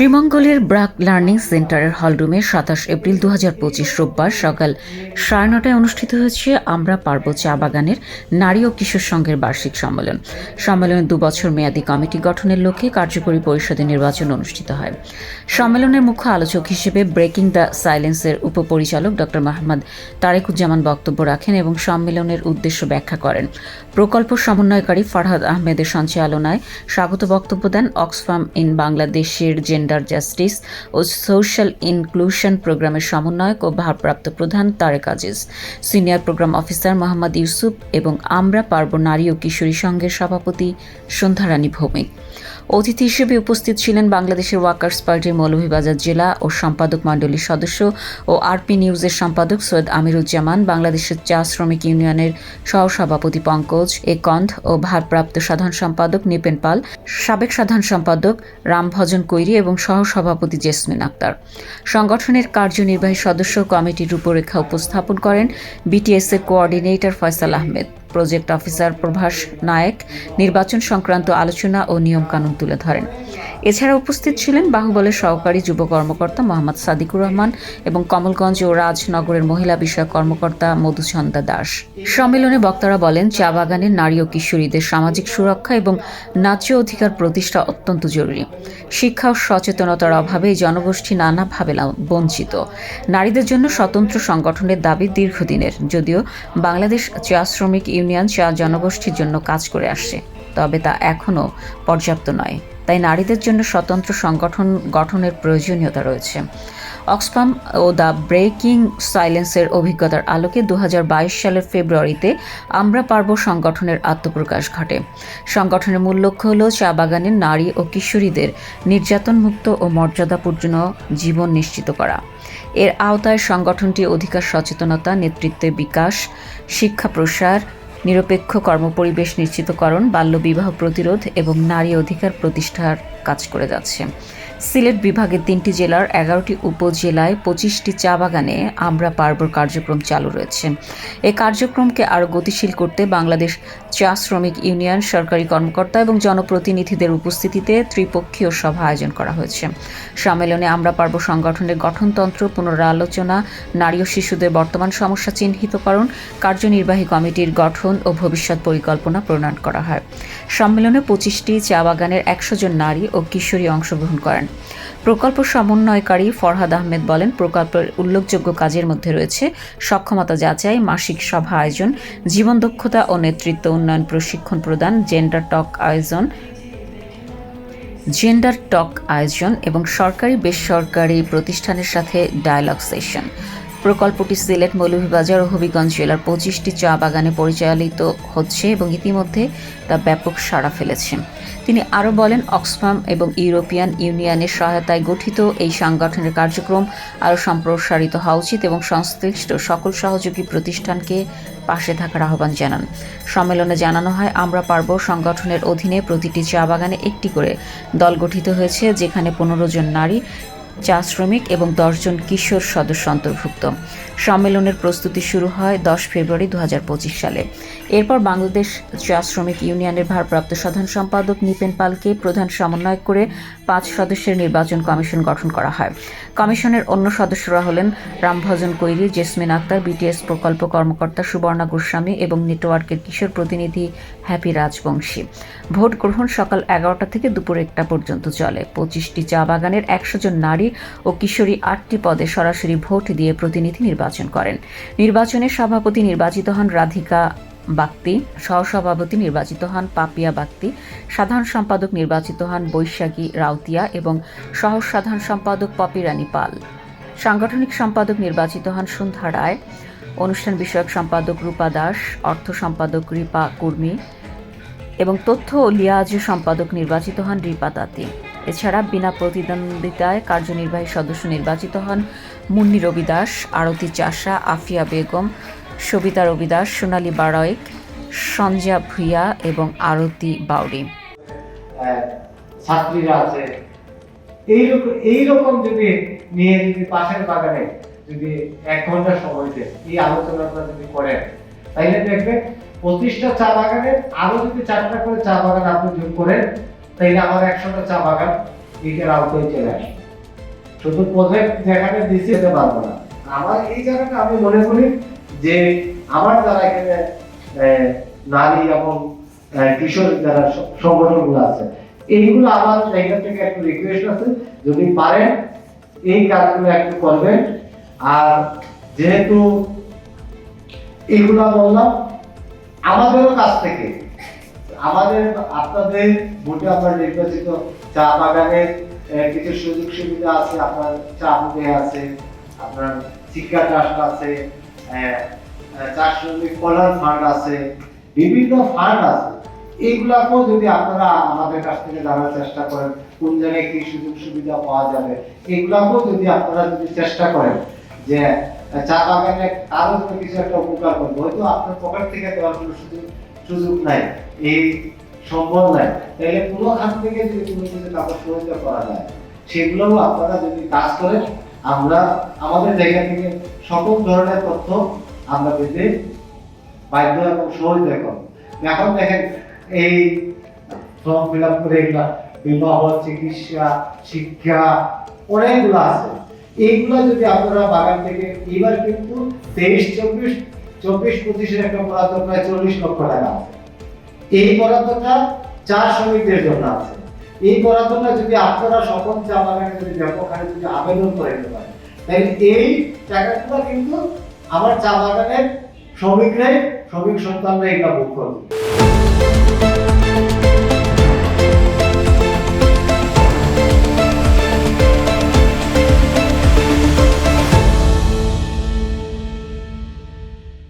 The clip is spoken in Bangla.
শ্রীমঙ্গলের ব্রাক লার্নিং সেন্টারের হলরুমে সাতাশ এপ্রিল দু হাজার পঁচিশ রোববার সকাল সাড়ে নটায় অনুষ্ঠিত হয়েছে আমরা পার্ব চা বাগানের নারী ও কিশোর সংঘের বার্ষিক সম্মেলন। সম্মেলনে দুবছর মেয়াদী কমিটি গঠনের লক্ষ্যে কার্যকরী পরিষদের নির্বাচন অনুষ্ঠিত হয়। সম্মেলনের মুখ্য আলোচক হিসেবে ব্রেকিং দ্য সাইলেন্সের উপপরিচালক ড. মাহমদ তারেকুজ্জামান বক্তব্য রাখেন এবং সম্মেলনের উদ্দেশ্য ব্যাখ্যা করেন। প্রকল্প সমন্বয়কারী ফারহাদ আহমেদের সঞ্চালনায় স্বাগত বক্তব্য দেন অক্সফাম ইন বাংলাদেশের জেন্ডার জাস্টিস ও সোশ্যাল ইনক্লুশন প্রোগ্রামের সমন্বয়ক ও ভারপ্রাপ্ত প্রধান Tarek Aziz. Senior programme officer Mohammad Yusuf এবং আমরা পার্ব নারী ও কিশোরী সংঘের সভাপতি সন্ধ্যারানী ভৌমিক। অতিথি হিসেবে উপস্থিত ছিলেন বাংলাদেশের ওয়ার্কার্স পার্টির মৌলভীবাজার জেলা ও সম্পাদক মণ্ডলীর সদস্য ও আরপি নিউজের সম্পাদক সৈয়দ আমিরুজ্জামান, বাংলাদেশের চা শ্রমিক ইউনিয়নের সহসভাপতি পঙ্কজ এ কন্ধ ও ভারপ্রাপ্ত সাধারণ সম্পাদক নিপেন পাল, সাবেক সাধারণ সম্পাদক রামভজন কৈরি এবং সহসভাপতি জেসমিন আক্তার। সংগঠনের কার্যনির্বাহী সদস্য কমিটির রূপরেখা উপস্থাপন করেন বিটিএস এর coordinator Faisal Ahmed. Project officer Prabhas Nayek নির্বাচন সংক্রান্ত আলোচনা ও নিয়মকানুন তুলে ধরেন। এছাড়া উপস্থিত ছিলেন বাহুবলের সহকারী যুব কর্মকর্তা মোহাম্মদ সাদিকুর রহমান এবং কমলগঞ্জ ও রাজনগরের মহিলা বিষয়ক কর্মকর্তা মধুচন্দা দাস। সম্মেলনে বক্তারা বলেন, চা বাগানের নারী ও কিশোরীদের সামাজিক সুরক্ষা এবং ন্যায্য অধিকার প্রতিষ্ঠা অত্যন্ত জরুরি। শিক্ষা ও সচেতনতার অভাবে জনগোষ্ঠী নানাভাবে বঞ্চিত। নারীদের জন্য স্বতন্ত্র সংগঠনের দাবি দীর্ঘদিনের। যদিও বাংলাদেশ চা শ্রমিক ইউনিয়ন চা জনগোষ্ঠীর জন্য কাজ করে আসছে, তবে তা এখনও পর্যাপ্ত নয়। তাই নারীদের জন্য স্বতন্ত্র সংগঠন গঠনের প্রয়োজনীয়তা রয়েছে। অক্সফাম ও দ্য ব্রেকিং সাইলেন্সের অভিজ্ঞতার আলোকে দুহাজার বাইশ সালের ফেব্রুয়ারিতে আমরা পার্ব সংগঠনের আত্মপ্রকাশ ঘটে। সংগঠনের মূল লক্ষ্য হল চা বাগানের নারী ও কিশোরীদের নির্যাতনমুক্ত ও মর্যাদাপূর্ণ জীবন নিশ্চিত করা। এর আওতায় সংগঠনটি অধিকার সচেতনতা, নেতৃত্বের বিকাশ, শিক্ষা প্রসার নিরপেক্ষ কর্মপরিবেশ নিশ্চিতকরণ বাল্যবিবাহ প্রতিরোধ এবং নারী অধিকার প্রতিষ্ঠার কাজ করে যাচ্ছে। সিলেট বিভাগের তিনটি জেলার এগারোটি উপজেলায় পঁচিশটি চা বাগানে আমরা পার্বর কার্যক্রম চালু রয়েছে। এ কার্যক্রমকে আরও গতিশীল করতে বাংলাদেশ চা শ্রমিক ইউনিয়ন, সরকারি কর্মকর্তা এবং জনপ্রতিনিধিদের উপস্থিতিতে ত্রিপক্ষীয় সভা আয়োজন করা হয়েছে। সম্মেলনে আমরা পার্ব সংগঠনের গঠনতন্ত্র, পুনরালোচনা, নারী ও শিশুদের বর্তমান সমস্যা চিহ্নিতকরণ, কার্যনির্বাহী কমিটির গঠন ও ভবিষ্যৎ পরিকল্পনা প্রণয়ন করা হয়। সম্মেলনে পঁচিশটি চা বাগানের একশো জন নারী ও কিশোরী অংশগ্রহণ করেন। প্রকল্প সমন্বয়কারী ফরহাদ আহমেদ বলেন, প্রকল্পের উল্লেখযোগ্য কাজের মধ্যে রয়েছে সক্ষমতা যাচাই, মাসিক সভা আয়োজন, জীবন দক্ষতা ও নেতৃত্ব উন্নয়ন প্রশিক্ষণ প্রদান, জেন্ডার টক আয়োজন, জেন্ডার টক আয়োজন এবং সরকারি বেসরকারি প্রতিষ্ঠানের সাথে ডায়ালগ সেশন। প্রকল্পটি সিলেট মৌলভীবাজার ও হবিগঞ্জ জেলার পঁচিশটি চা বাগানে পরিচালিত হচ্ছে এবং ইতিমধ্যে তা ব্যাপক সাড়া ফেলেছে। তিনি আরও বলেন, অক্সফাম এবং ইউরোপিয়ান ইউনিয়নের সহায়তায় গঠিত এই সংগঠনের কার্যক্রম আরও সম্প্রসারিত হওয়া উচিত এবং সংশ্লিষ্ট সকল সহযোগী প্রতিষ্ঠানকে পাশে থাকার আহ্বান জানান। সম্মেলনে জানানো হয়, আমরা পার্ব সংগঠনের অধীনে প্রতিটি চা বাগানে একটি করে দল গঠিত হয়েছে, যেখানে পনেরো জন নারী চা শ্রমিক এবং দশজন কিশোর সদস্য অন্তর্ভুক্ত। সম্মেলনের প্রস্তুতি শুরু হয় দশ ফেব্রুয়ারি দু হাজার পঁচিশ সালে। এরপর বাংলাদেশ চা শ্রমিক ইউনিয়নের ভারপ্রাপ্ত সাধারণ সম্পাদক নিপেন পালকে প্রধান সমন্বয় করে পাঁচ সদস্যের নির্বাচন কমিশন গঠন করা হয়। কমিশনের অন্য সদস্যরা হলেন রামভজন কৈরি, জেসমিন আক্তার, বিটিএস প্রকল্প কর্মকর্তা সুবর্ণা গোস্বামী এবং নেটওয়ার্কের কিশোর প্রতিনিধি হ্যাপি রাজবংশী। ভোট গ্রহণ সকাল এগারোটা থেকে দুপুর একটা পর্যন্ত চলে। পঁচিশটি চা বাগানের একশো জন নারী ও কিশোরী আটটি পদে সরাসরি ভোট দিয়ে প্রতিনিধি নির্বাচন করেন। নির্বাচনে সভাপতি নির্বাচিত হন রাধিকা বাক্তি সহসভাপতি নির্বাচিত হন পাপিয়া বাক্তি সাধারণ সম্পাদক নির্বাচিত হন বৈশাখী রাউতিয়া এবং সহ সাধারণ সম্পাদক পপি রানী পাল। সাংগঠনিক সম্পাদক নির্বাচিত হন সন্ধ্যা রায়। অনুষ্ঠান বিষয়ক সম্পাদক রূপা দাস, অর্থ সম্পাদক রিপা কুর্মী এবং তথ্য ও লিয়াজ সম্পাদক নির্বাচিত হন রিপা তাঁতি এছাড়া বিনা প্রতিদ্বন্দ্বিতায় কার্যনির্বাহী সদস্য নির্বাচিত হন মুন্নি রবি দাস আরতি চাষা, আফিয়া বেগম, সবিতা রবি দাস সোনালী বারয়েক, সঞ্জা ভুইয়া এবং আরতি বাউরি ছাত্রীরা আছে। এইরকম এইরকম যদি নিয়ে যদি পাশের বাগানে যদি এক ঘণ্টা সময় দেন এই আলোচনাটা যদি করেন দেখবেন চা আরও যদি চারটা করে চা বাগান আপনি যোগ করেন তাইলে আমার একশোটা চা বাগান, এটার আওতায় চলে আসবে শুধু প্রজেক্ট যেখানে দিছি যেতে পারব না আমার এই জায়গাটা আমি মনে করি যে আমার যারা এখানে নারী এবং কিশোর যারা সংগঠনগুলো আছে, এইগুলো আমার জায়গা থেকে একটু রিকোয়েস্ট আছে, যদি পারেন, এই কাজগুলো একটু করবেন। আর যেহেতু এগুলা বললাম, আমাদেরও কাছ থেকে আমাদের আপনাদের ভোটে আপনার নির্বাচিত চা বাগানের কিছু সুযোগ সুবিধা আছে আপনার চা বুকে আছে আপনার শিক্ষা ট্রাস্ট আছে আহ, আহ, চা শ্রমিক কল্যাণ ফান্ড আছে বিভিন্ন ফান্ড আছে। এইগুলাকেও যদি আপনারা আমাদের কাছ থেকে জানার চেষ্টা করেন কোন জায়গায় কি সুযোগ সুবিধা পাওয়া যাবে এইগুলাকেও যদি আপনারা যদি চেষ্টা করেন যে চা বাগানে কোনো কিছু একটা উপকার করব হয়তো আপনার পকেট থেকে দেওয়ার কোনো সুযোগ সুযোগ নাই, এই সম্ভব নাই। তাহলে কোনো খান থেকে যদি কোনো কিছু কাপড় সহযোগিতা করা যায়, সেগুলোও আপনারা যদি কাজ করেন, আমরা, আমাদের জায়গা থেকে সকল ধরনের তথ্য আমরা পেতে বাধ্য এবং সহযোগিতা করব এখন দেখেন, এই ফর্ম ফিল আপ করে এগুলা বিবাহ, চিকিৎসা, শিক্ষা, অনেকগুলো আছে। এইগুলো যদি আপনারা বাগান থেকে এবার কিন্তু তেইশ, চব্বিশ চব্বিশ পঁচিশের একটা বরাদ্দ প্রায় চল্লিশ লক্ষ টাকা আছে। এই বরাদ্দটা চা শ্রমিকদের জন্য আছে। এই বরাদ্দটা যদি আপনারা সকল চা বাগানে যদি ব্যাপক হারে যদি আবেদন করে নিতে পারেন তাই এই টাকাগুলো কিন্তু আমার চা বাগানের শ্রমিকরাই, শ্রমিক সন্তানরা এগুলো ভোগ করবে।